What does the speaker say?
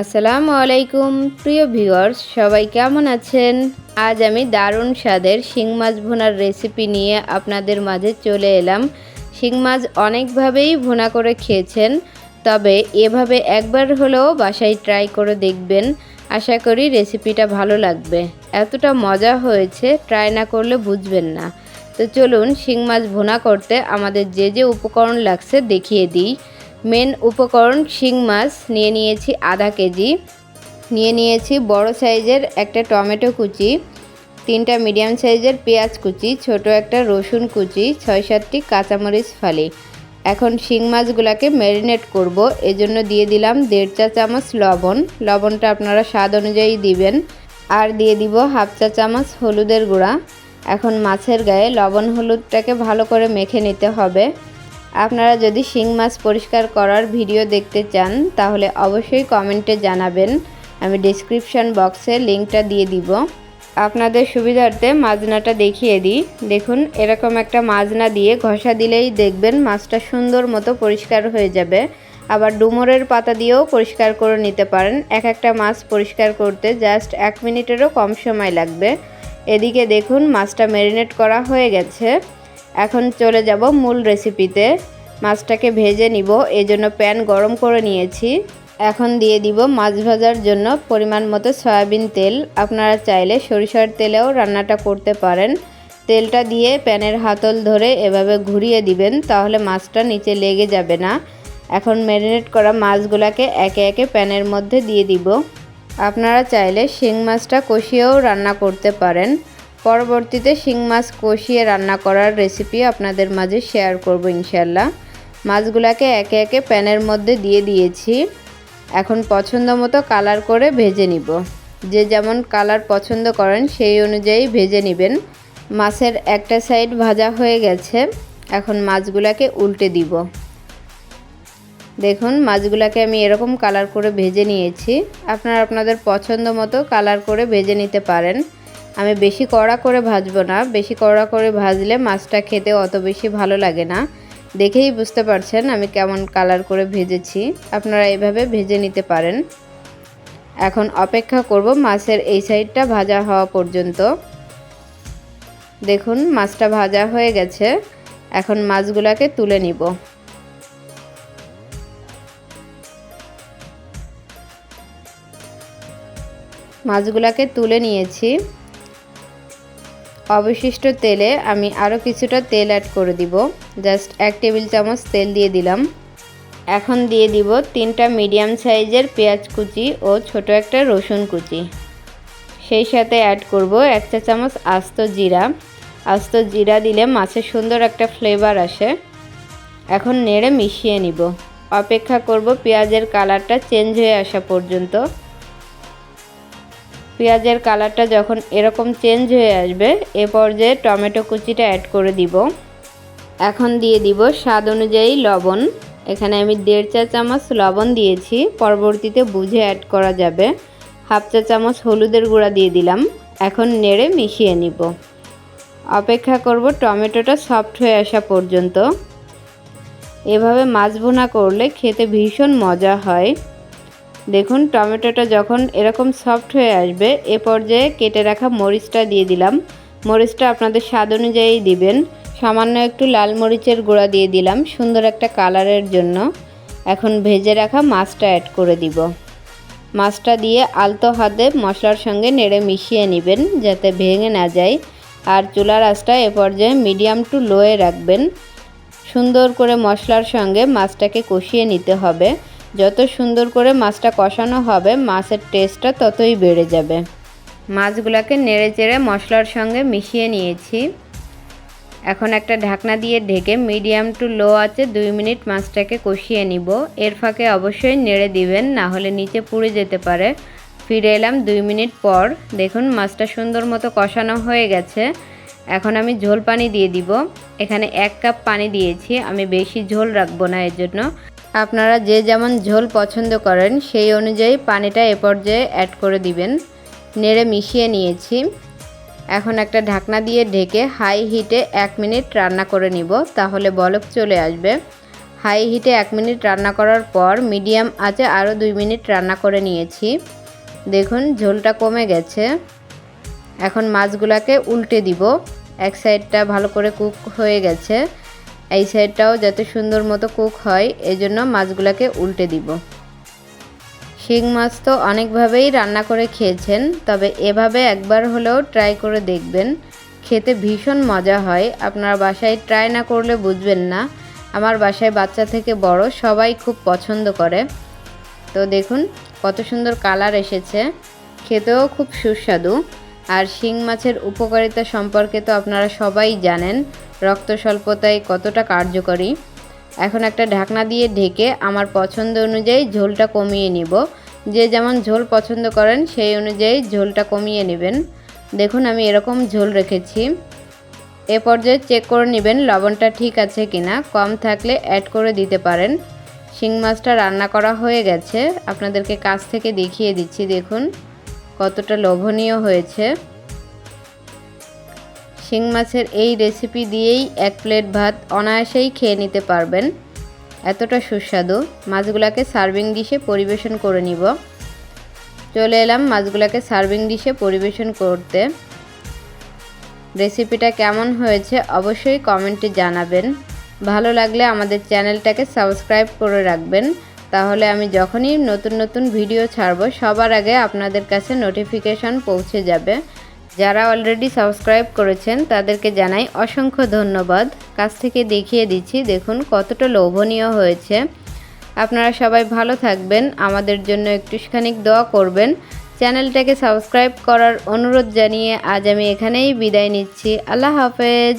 আসসালামু আলাইকুম, প্রিয় ভিউয়ার্স, সবাই কেমন আছেন? আজ আমি দারুণ স্বাদের শিং মাছ ভুনার রেসিপি নিয়ে আপনাদের মাঝে চলে এলাম। শিং মাছ অনেকভাবেই ভুনা করে খেয়েছেন, তবে এভাবে একবার হলেও বাসায় ট্রাই করে দেখবেন। আশা করি রেসিপিটা ভালো লাগবে। এতটা মজা হয়েছে ট্রাই না করলে বুঝবেন না। তো চলুন শিং মাছ ভুনা করতে আমাদের যে যে উপকরণ লাগছে দেখিয়ে দিই। মেন উপকরণ শিং মাছ। নিয়ে নিয়েছি আধা কেজি। নিয়ে নিয়েছি বড় সাইজের একটা টমেটো কুচি, তিনটা মিডিয়াম সাইজের পেঁয়াজ কুচি, ছোট একটা রসুন কুচি, ছয় সাতটি কাঁচামরিচ ফালি। এখন শিং মাছগুলোকে ম্যারিনেট করব। এজন্য দিয়ে দিলাম দেড় চা চামচ লবণ। লবণটা আপনারা স্বাদ অনুযায়ী দিবেন। আর দিয়ে দিব হাফ চা চামচ হলুদের গুঁড়া। এখন মাছের গায়ে লবণ হলুদটাকে ভালো করে মেখে নিতে হবে। আপনারা যদি শিং মাছ পরিষ্কার করার ভিডিও দেখতে চান, তাহলে অবশ্যই কমেন্টে জানাবেন। আমি ডিসক্রিপশান বক্সে লিঙ্কটা দিয়ে দিব। আপনাদের সুবিধার্থে মাজনাটা দেখিয়ে দিই। দেখুন, এরকম একটা মাজনা দিয়ে ঘষা দিলেই দেখবেন মাছটা সুন্দর মতো পরিষ্কার হয়ে যাবে। আবার ডুমুরের পাতা দিয়েও পরিষ্কার করে নিতে পারেন। এক একটা মাছ পরিষ্কার করতে জাস্ট এক মিনিটেরও কম সময় লাগবে। এদিকে দেখুন, মাছটা ম্যারিনেট করা হয়ে গেছে। এখন চলে যাব মূল রেসিপিতে মাছটাকে ভেজে নিব, এজন্য প্যান গরম করে নিয়েছি। এখন দিয়ে দিব মাছ ভাজার জন্য পরিমাণ মতো সয়াবিন তেল। আপনারা চাইলে সরিষার তেলেও রান্নাটা করতে পারেন। তেলটা দিয়ে প্যানের হাতল ধরে এভাবে ঘুরিয়ে দিবেন, তাহলে মাছটা নিচে লেগে যাবে না। এখন ম্যারিনেট করা মাছগুলোকে একে একে প্যানের মধ্যে দিয়ে দিব। আপনারা চাইলে শিং মাছটা কষিয়েও রান্না করতে পারেন। পরবর্তীতে শিং মাছ কষিয়ে রান্না করার রেসিপি আপনাদের মাঝে শেয়ার করব ইনশাল্লাহ মাছগুলোকে একে একে প্যানের মধ্যে দিয়ে দিয়েছি। এখন পছন্দ মতো কালার করে ভেজে নিব। যে যেমন কালার পছন্দ করেন সেই অনুযায়ী ভেজে নেবেন। মাছের একটা সাইড ভাজা হয়ে গেছে। এখন মাছগুলোকে উল্টে দিব। দেখুন, মাছগুলোকে আমি এরকম কালার করে ভেজে নিয়েছি। আপনারা আপনাদের পছন্দ মতো কালার করে ভেজে নিতে পারেন। আমি বেশি কড়া করে ভাজবো না। বেশি কড়া করে ভাজলে মাছটা খেতে অত বেশি ভালো লাগে না। দেখেই বুঝতে পারছেন আমি কেমন কালার করে ভেজেছি। আপনারা এভাবে ভেজে নিতে পারেন। এখন অপেক্ষা করব মাছের এই সাইডটা ভাজা হওয়া পর্যন্ত। দেখুন, মাছটা ভাজা হয়ে গেছে। এখন মাছগুলোকে তুলে নিব। মাছগুলোকে তুলে নিয়েছি। অবশিষ্ট তেলে আমি আরও কিছুটা তেল অ্যাড করে দিব। জাস্ট এক টেবিল চামচ তেল দিয়ে দিলাম। এখন দিয়ে দিব তিনটা মিডিয়াম সাইজের পেঁয়াজ কুচি ও ছোট একটা রসুন কুচি। সেই সাথে অ্যাড করব এক চা চামচ আস্ত জিরা। আস্ত জিরা দিলে মাছের সুন্দর একটা ফ্লেভার আসে। এখন নেড়ে মিশিয়ে নিব। অপেক্ষা করব পেঁয়াজের কালারটা চেঞ্জ হয়ে আসা পর্যন্ত। পেঁয়াজের কালারটা যখন এরকম চেঞ্জ হয়ে আসবে, এ পর্যায়ে টমেটো কুচিটা অ্যাড করে দিব। এখন দিয়ে দিব স্বাদ অনুযায়ী লবণ। এখানে আমি দেড় চা চামচ লবণ দিয়েছি, পরবর্তীতে বুঝে অ্যাড করা যাবে। হাফ চা চামচ হলুদের গুঁড়া দিয়ে দিলাম, এখন নেড়ে মিশিয়ে নিব। অপেক্ষা করব টমেটোটা সফট হয়ে আসা পর্যন্ত। এভাবে মাছ ভুনা করলে খেতে ভীষণ মজা হয়। দেখুন, টমেটোটা যখন এরকম সফট হয়ে আসবে, এ পর্যায়ে কেটে রাখা মরিচটা দিয়ে দিলাম। মরিচটা আপনাদের স্বাদ অনুযায়ী দিবেন। সামান্য একটু লাল মরিচের গুঁড়া দিয়ে দিলাম, সুন্দর একটা কালারের জন্য। এখন ভেজে রাখা মাছটা অ্যাড করে দিব। মাছটা দিয়ে আলতো হাতে মশলার সঙ্গে নেড়ে মিশিয়ে নেবেন, যাতে ভেঙে না যায়। আর চুলার আঁচটা এ পর্যায়ে মিডিয়াম টু লোয়ে রাখবেন। সুন্দর করে মশলার সঙ্গে মাছটাকে কষিয়ে নিতে হবে। যত সুন্দর করে মাছটা কষানো হবে, মাছের টেস্টটা ততই বেড়ে যাবে। মাছগুলোকে নেড়ে চেড়ে মশলার সঙ্গে মিশিয়ে নিয়েছি। এখন একটা ঢাকনা দিয়ে ঢেকে মিডিয়াম টু লো আছে, দুই মিনিট মাছটাকে কষিয়ে নিব। এর ফাঁকে অবশ্যই নেড়ে দিবেন, না হলে নিচে পুড়ে যেতে পারে। ফিরে এলাম দুই মিনিট পর। দেখুন, মাছটা সুন্দর মতো কষানো হয়ে গেছে। এখন আমি ঝোল পানি দিয়ে দিব। এখানে এক কাপ পানি দিয়েছি। আমি বেশি ঝোল রাখব না, এর জন্য। আপনারা যে যেমন ঝোল পছন্দ করেন, সেই অনুযায়ী পানিটা এ পর্যায়ে অ্যাড করে দিবেন। নেড়ে মিশিয়ে নিয়েছি। এখন একটা ঢাকনা দিয়ে ঢেকে হাই হিটে এক মিনিট রান্না করে নিব, তাহলে বলক চলে আসবে। হাই হিটে এক মিনিট রান্না করার পর মিডিয়াম আঁচে আরও দুই মিনিট রান্না করে নিয়েছি। দেখুন, ঝোলটা কমে গেছে। এখন মাছগুলোকে উল্টে দিব। এক সাইডটা ভালো করে কুক হয়ে গেছে। এই সাইডটাও যাতে সুন্দর মতো কুক হয় এই জন্য মাছগুলোকে উল্টে দিব। শিং মাছ তো অনেকভাবেই রান্না করে খেয়েছেন, তবে এভাবে একবার হলেও ট্রাই করে দেখবেন। খেতে ভীষণ মজা হয়, আপনার বাসায় ট্রাই না করলে বুঝবেন না। আমার বাসায় বাচ্চা থেকে বড়, সবাই খুব পছন্দ করে। তো দেখুন, কত সুন্দর কালার এসেছে। খেতেও খুব সুস্বাদু। আর শিং মাছের উপকারিতা সম্পর্কে তো আপনারা সবাই জানেন, রক্ত স্বল্পতায় কতটা কার্যকরী। এখন একটা ঢাকনা দিয়ে ঢেকে আমার পছন্দ অনুযায়ী ঝোলটা কমিয়ে নিব। যে যেমন ঝোল পছন্দ করেন, সেই অনুযায়ী ঝোলটা কমিয়ে নেবেন। দেখুন, আমি এরকম ঝোল রেখেছি। এ পর্যায়ে চেক করে নেবেন লবণটা ঠিক আছে কিনা। কম থাকলে অ্যাড করে দিতে পারেন। শিং মাছটা রান্না করা হয়ে গেছে। আপনাদেরকে কাছ থেকে দেখিয়ে দিচ্ছি, দেখুন। কতটা লোভনীয় হয়েছে। শিং মাছের এই রেসিপি দিয়েই এক প্লেট ভাত অনায়াসেই খেয়ে নিতে পারবেন। এতটা সুস্বাদু। মাছগুলোকে সার্ভিং ডিশে পরিবেশন করে নিব। চলে এলাম মাছগুলোকে সার্ভিং ডিশে পরিবেশন করতে। রেসিপিটা কেমন হয়েছে অবশ্যই কমেন্টে জানাবেন। ভালো লাগলে আমাদের চ্যানেলটাকে সাবস্ক্রাইব করে রাখবেন। তাহলে আমি যখনই নতুন নতুন ভিডিও ছাড়ব, সবার আগে আপনাদের কাছে নোটিফিকেশন পৌঁছে যাবে। যারা অলরেডি সাবস্ক্রাইব করেছেন, তাদেরকে জানাই অসংখ্য ধন্যবাদ। কাছ থেকে দেখিয়ে দিচ্ছি, দেখুন কতটা লোভনীয় হয়েছে। আপনারা সবাই ভালো থাকবেন, আমাদের জন্য একটুখানিক দোয়া করবেন। চ্যানেলটাকে সাবস্ক্রাইব করার অনুরোধ জানিয়ে আজ আমি এখানেই বিদায় নিচ্ছি। আল্লাহ হাফেজ।